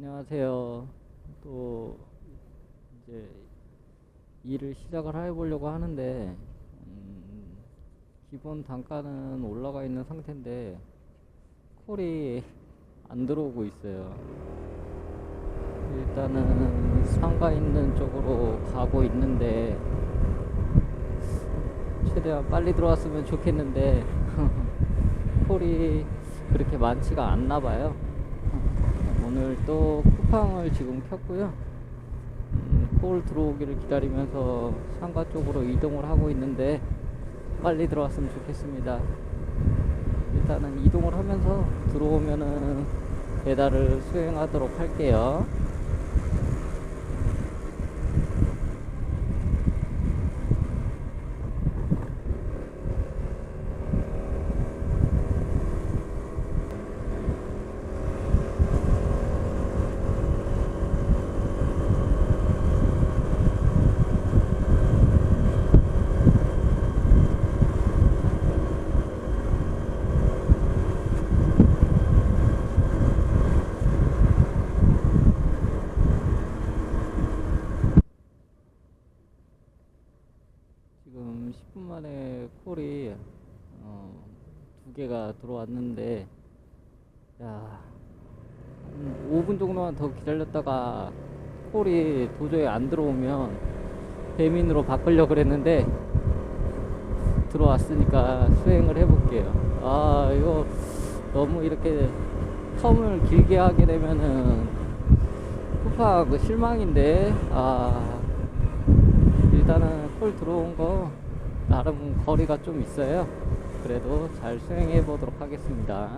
안녕하세요. 또 이제 일을 시작을 해보려고 하는데 음, 기본 단가는 올라가 있는 상태인데 콜이 안 들어오고 있어요. 일단은 상가 있는 쪽으로 가고 있는데 최대한 빨리 들어왔으면 좋겠는데 콜이 그렇게 많지가 않나 봐요. 오늘 또 쿠팡을 지금 켰고요. 음, 콜 들어오기를 기다리면서 상가 쪽으로 이동을 하고 있는데 빨리 들어왔으면 좋겠습니다. 일단은 이동을 하면서 들어오면은 배달을 수행하도록 할게요. 지금 10분 만에 콜이 어, 두 개가 들어왔는데 야, 한 5분 정도만 더 기다렸다가 콜이 도저히 안 들어오면 배민으로 바꾸려고 그랬는데 들어왔으니까 수행을 해볼게요. 아, 이거 너무 이렇게 텀을 길게 하게 되면은 쿠팡 그 실망인데 아 일단은 콜 들어온 거 나름 거리가 좀 있어요. 그래도 잘 수행해 보도록 하겠습니다.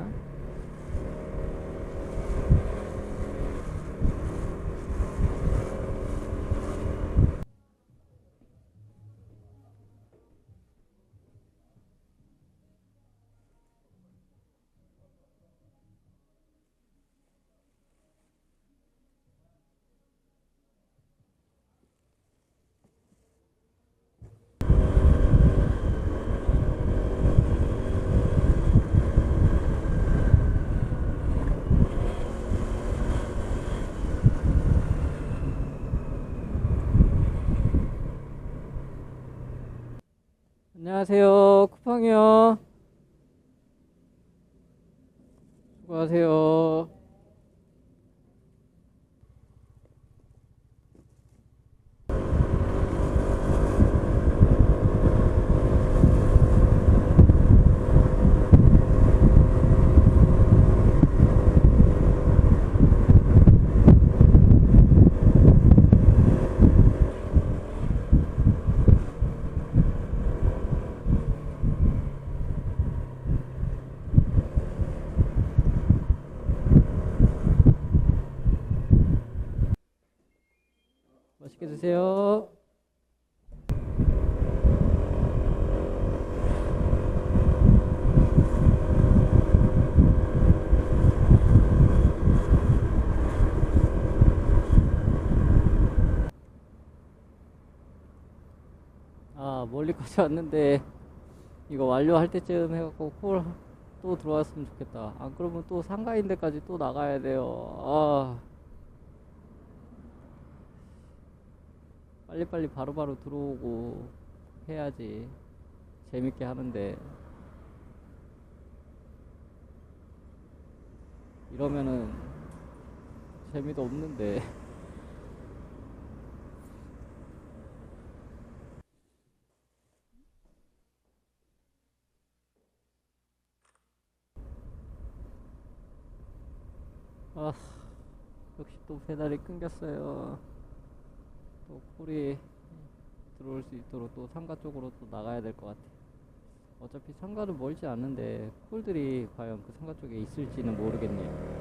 안녕하세요. 쿠팡이요. 수고하세요. 맛있게 드세요. 아, 멀리까지 왔는데 이거 완료할 때쯤 해갖고 콜 또 들어왔으면 좋겠다. 안 그러면 또 상가인 데까지 또 나가야 돼요. 아. 빨리빨리 바로바로 들어오고 해야지 재밌게 하는데 이러면은 재미도 없는데 아 역시 또 배달이 끊겼어요 또 콜이 들어올 수 있도록 또 상가 쪽으로 또 나가야 될 것 같아. 어차피 상가는 멀지 않는데 콜들이 과연 그 상가 쪽에 있을지는 모르겠네요.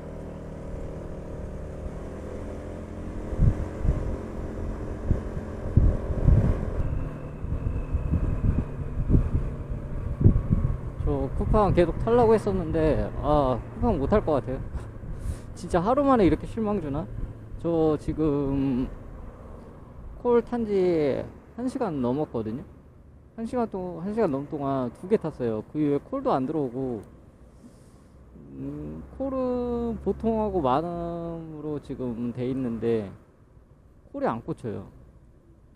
저 쿠팡 계속 타려고 했었는데 아 쿠팡 못탈것 같아요. 진짜 하루 만에 이렇게 실망 주나? 저 지금 콜 탄지 1시간 넘었거든요. 1시간 동안, 1시간 넘 동안 두 개 탔어요. 그 이후에 콜도 안 들어오고, 음, 음, 콜은 보통하고 많음으로 지금 돼 있는데 콜이 안 꽂혀요.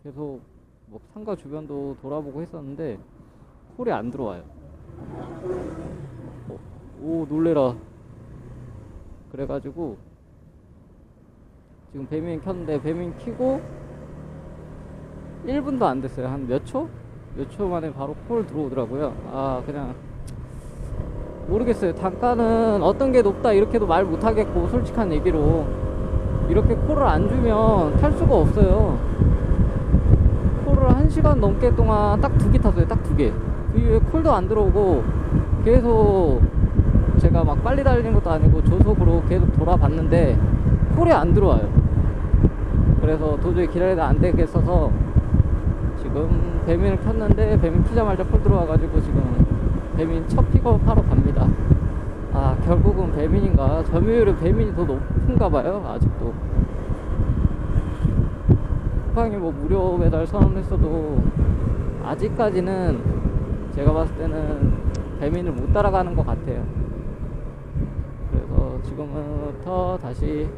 계속 뭐 상가 주변도 돌아보고 했었는데 콜이 안 들어와요. 어, 오 놀래라. 그래가지고 지금 배민 켰는데 배민 키고 1분도 안 됐어요. 한 몇 초? 몇 초 만에 바로 콜 들어오더라고요. 아 그냥 모르겠어요. 단가는 어떤 게 높다 이렇게도 말 못하겠고 솔직한 얘기로 이렇게 콜을 안 주면 탈 수가 없어요. 콜을 한 시간 넘게 동안 딱 두 개 탔어요. 딱 두 개. 그 이후에 콜도 안 들어오고 계속 제가 막 빨리 달리는 것도 아니고 조속으로 계속 돌아봤는데 콜이 안 들어와요. 그래서 도저히 기다리다 안 되겠어서 지금 배민을 켰는데 배민 키자마자 콜 들어와가지고 지금 배민 첫 픽업 하러 갑니다. 아 결국은 배민인가 점유율은 배민이 더 높은가 봐요 아직도. 쿠팡이 뭐 무료 배달 선언했어도 아직까지는 제가 봤을 때는 배민을 못 따라가는 것 같아요. 지금부터 다시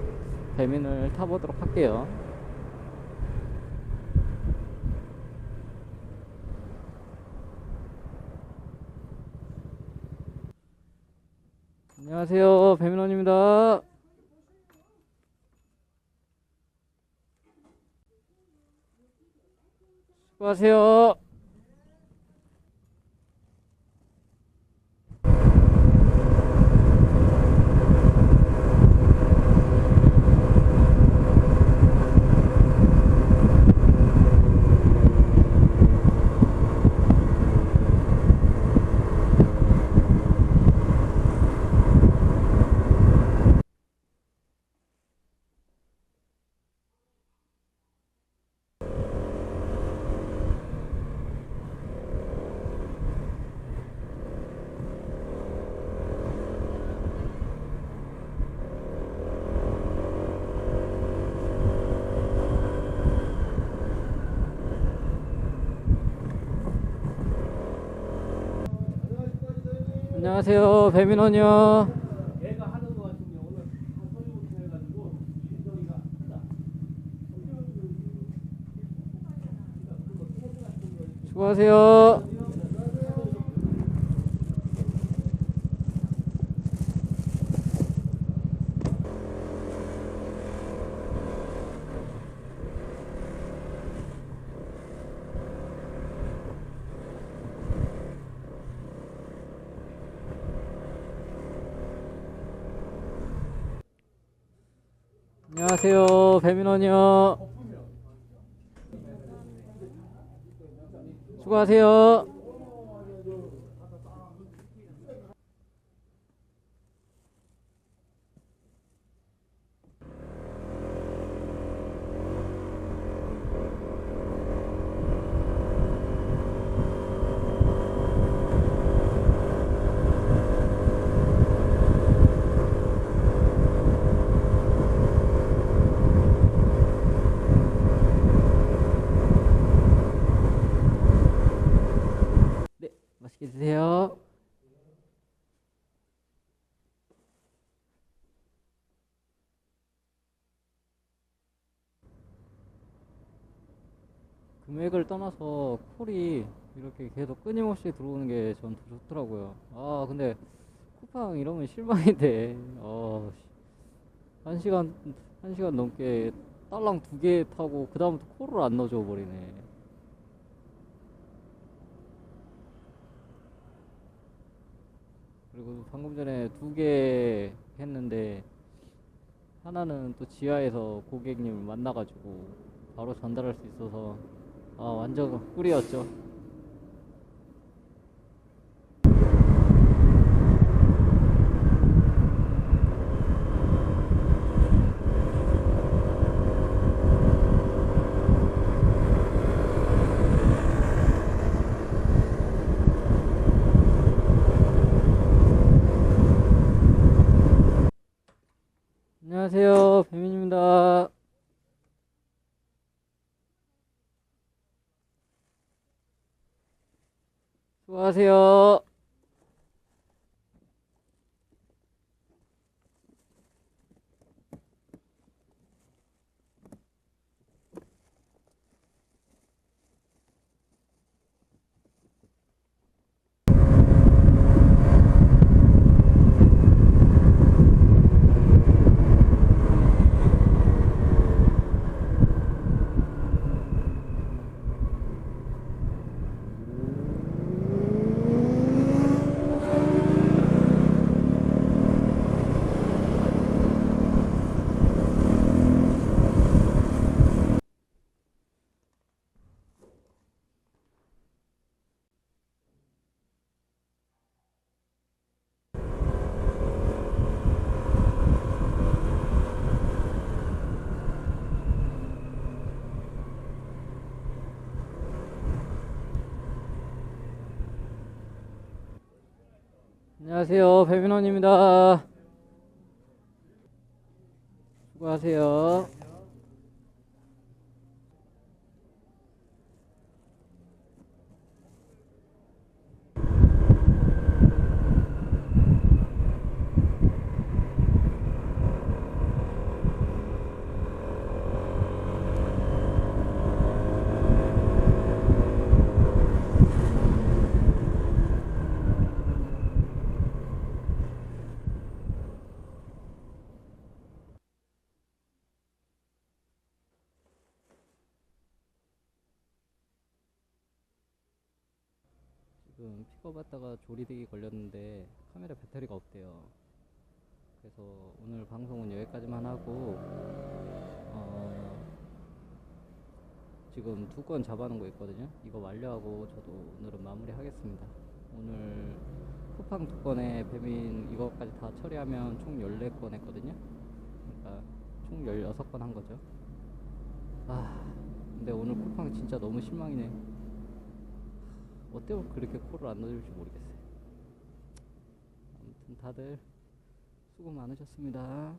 배민을 타보도록 할게요. 안녕하세요. 배민원입니다. 수고하세요. 안녕하세요. 배민원이요. 거 같은 경우는 한 소리부터 해가지고 진동이가 크다. 수고하세요. 안녕하세요. 배민원이요. 수고하세요. 네, 맛있게 드세요. 금액을 떠나서 콜이 이렇게 계속 끊임없이 들어오는 게전더 좋더라고요. 아, 근데 쿠팡 이러면 실망인데, 어, 씨. 한 시간, 한 시간 넘게 딸랑 두 개 타고, 그다음부터 콜을 안 넣어줘 버리네. 그리고 방금 전에 두 개 했는데 하나는 또 지하에서 고객님을 만나가지고 바로 전달할 수 있어서 아 완전 꿀이었죠. 안녕하세요, 배민입니다. 수고하세요. 안녕하세요. 배민원입니다. 수고하세요. 지금 픽업 왔다가 조리되기 걸렸는데 카메라 배터리가 없대요. 그래서 오늘 방송은 여기까지만 하고 어, 지금 두 건 잡아놓은 거 있거든요. 이거 완료하고 저도 오늘은 마무리하겠습니다. 오늘 쿠팡 두 건에 배민 이거까지 다 처리하면 총 14건 했거든요. 그러니까 총 16건 한 거죠. 아, 근데 오늘 쿠팡 진짜 너무 실망이네. 어때서 그렇게 코를 안 넣어줄지 모르겠어요. 아무튼 다들 수고 많으셨습니다.